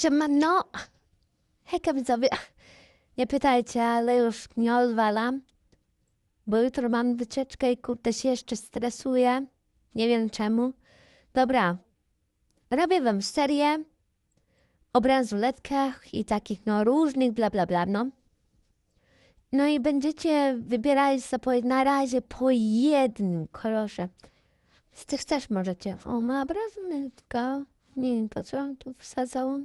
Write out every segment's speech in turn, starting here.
Siemano! Hejka widzowie! Nie pytajcie, ale już nie odwalam, bo jutro mam wycieczkę i kurde się jeszcze stresuję. Nie wiem czemu. Dobra, robię wam serię o bransoletkach i takich no różnych bla bla bla, no. No i będziecie wybierali sobie na razie po jednym kolorze. Z tych też możecie. O, ma bransoletka. Nie wiem po co tu wsadzał.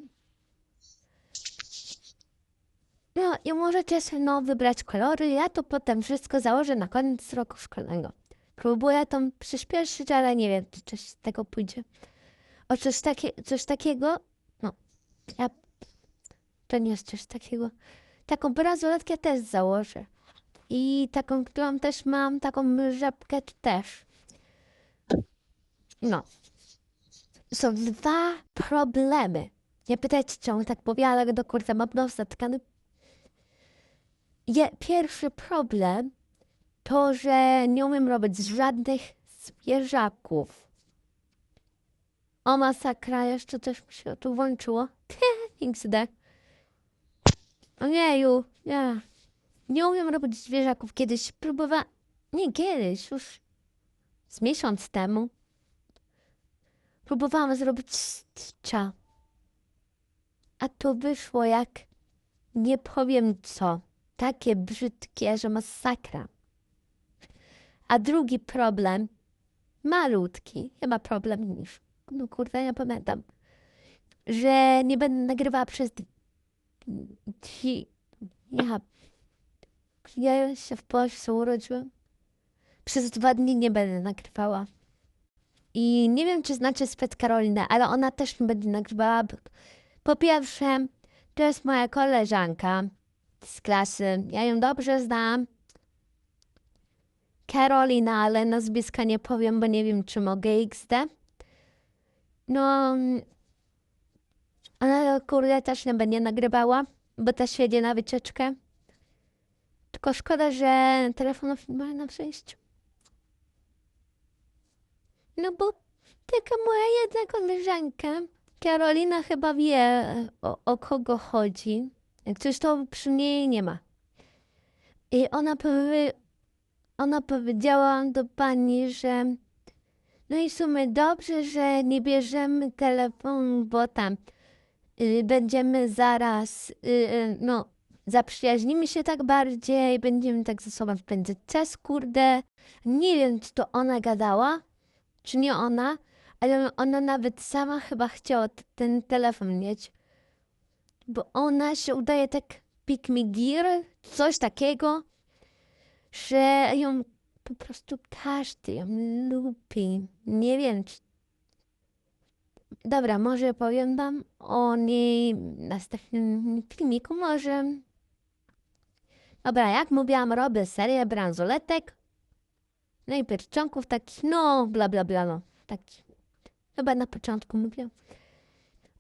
No i możecie no, wybrać kolory. Ja to potem wszystko założę na koniec roku szkolnego. Próbuję to przyspieszyć, ale nie wiem, czy coś z tego pójdzie. O coś, takie, coś takiego, no, ja, to nie jest coś takiego. Taką bransoletkę też założę. I taką, którą też mam, taką żabkę też. No. Są dwa problemy. Nie pytajcie, czemu tak ale do kurwa mam nos zatkany. Je, pierwszy problem to, że nie umiem robić żadnych zwierzaków. O masakra, jeszcze coś mi się tu włączyło. XD. Ojeju, ja. Nie umiem robić zwierzaków. Kiedyś próbowałam, nie kiedyś, już z miesiąc temu. Próbowałam zrobić Stitcha. A to wyszło jak nie powiem co. Takie brzydkie, że masakra. A drugi problem, malutki, chyba problem niż, no kurde, nie pamiętam, że nie będę nagrywała przez dni. Ja, ja się w Polsce urodziłam. Przez dwa dni nie będę nagrywała. I nie wiem, czy znacie Swet Karolinę, ale ona też nie będzie nagrywała. Po pierwsze, to jest moja koleżanka z klasy. Ja ją dobrze znam. Karolina, ale nazwiska nie powiem, bo nie wiem, czy mogę XD. No, ona kurde też nie będzie nagrywała, bo też jedzie na wycieczkę. Tylko szkoda, że telefonów nie ma na przejściu. No bo taka moja jedna koleżanka, Karolina chyba wie o, o kogo chodzi. Coś to przy niej nie ma. I ona, ona powiedziała do pani, że no i w sumie dobrze, że nie bierzemy telefonu, bo tam y, będziemy zaraz, y, y, no zaprzyjaźnimy się tak bardziej, będziemy tak ze sobą spędzać czas, kurde. Nie wiem, czy to ona gadała, czy nie ona, ale ona nawet sama chyba chciała ten telefon mieć. Bo ona się udaje tak pick me gear, coś takiego, że ją po prostu każdy ją lubi. Nie wiem, czy... Dobra, może powiem wam o niej w następnym filmiku, może. Dobra, jak mówiłam, robię serię bransoletek. No i pierścionków takich, no, bla, bla, bla, no. Tak, chyba na początku mówiłam.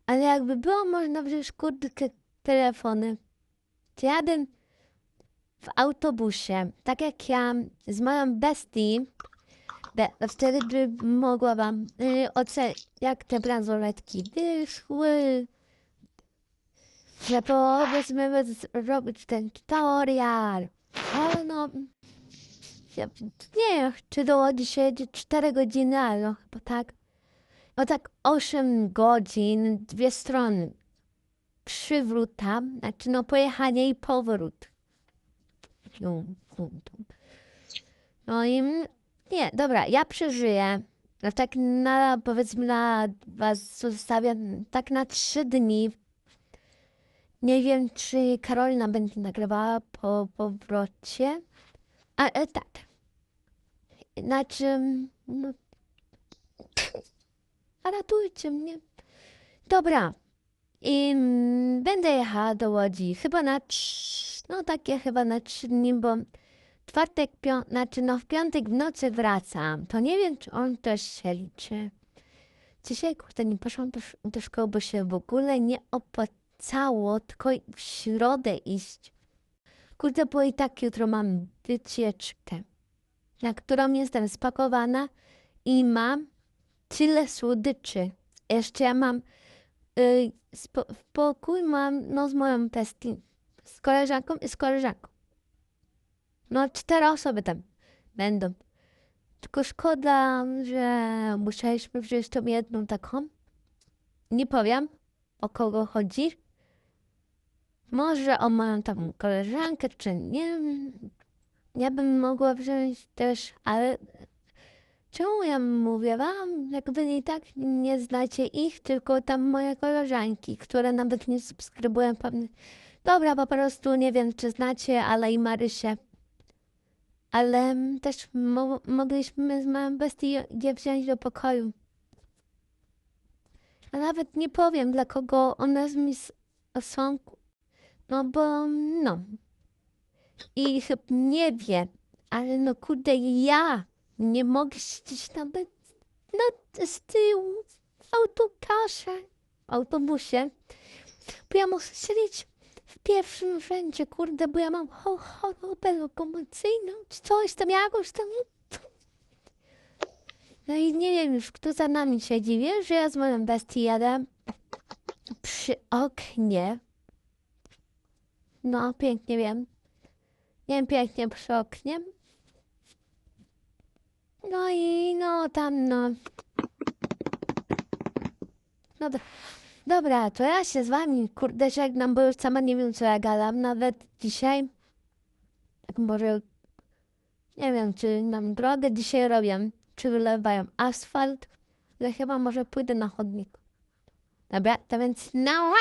Ale jakby było można wziąć kurde telefony, to jadę w autobusie, tak jak ja z moją bestii, be, wtedy by mogła wam y, ocenić, jak te bransoletki wyszły, że powiedzmy robić ten tutorial. Ale no, ja nie wiem, czy do dzisiaj 4 godziny, ale no, chyba tak. No tak 8 godzin, dwie strony. Przywrót tam, znaczy no pojechanie i powrót. No i nie, dobra, ja przeżyję. No tak na, powiedzmy na was zostawiam tak na trzy dni. Nie wiem, czy Karolina będzie nagrywała po powrocie. A, e, tak. Znaczy, no, ratujcie mnie. Dobra. I mm, będę jechała do Łodzi. Chyba na no takie chyba na trzy dni, bo czwartek, znaczy no w piątek w nocy wracam. To nie wiem, czy on też się liczy. Dzisiaj, kurde, nie poszłam do, do szkoły, bo się w ogóle nie opłacało, tylko w środę iść. Kurde, bo i tak jutro mam wycieczkę, na którą jestem spakowana i mam tyle słodyczy. Jeszcze ja mam y, spo, pokój mam no, z moją bestii, z koleżanką i z koleżanką. No, cztery osoby tam będą. Tylko szkoda, że musieliśmy wziąć tą jedną taką. Nie powiem, o kogo chodzi. Może o moją tam koleżankę, czy nie. Ja bym mogła wziąć też, ale czemu ja mówię wam, jak wy i tak nie znacie ich, tylko tam moje koleżanki, które nawet nie subskrybują. Dobra, po prostu nie wiem, czy znacie, ale i Marysię. Ale też mo- mogliśmy z moją je wziąć do pokoju. A nawet nie powiem, dla kogo one z mi są. No bo, no. I chyba nie wie, ale no kurde, ja nie mogę siedzieć nawet no, z tyłu w autokarze, autobusie, bo ja muszę siedzieć w pierwszym rzędzie, kurde, bo ja mam cho- chorobę lokomocyjną, czy coś tam, jakoś tam. No i nie wiem już, kto za nami siedzi. Wiesz, że ja z moją bestią jadę przy oknie. No, pięknie wiem. Nie pięknie przy oknie. No i no tam no. Dobra. Dobra, to ja się z wami kurde żegnam, bo już sama nie wiem co ja gadam nawet dzisiaj. Tak może nie wiem, czy nam drogę dzisiaj robią, czy wylewają asfalt, ale chyba może pójdę na chodnik. Dobra, to więc na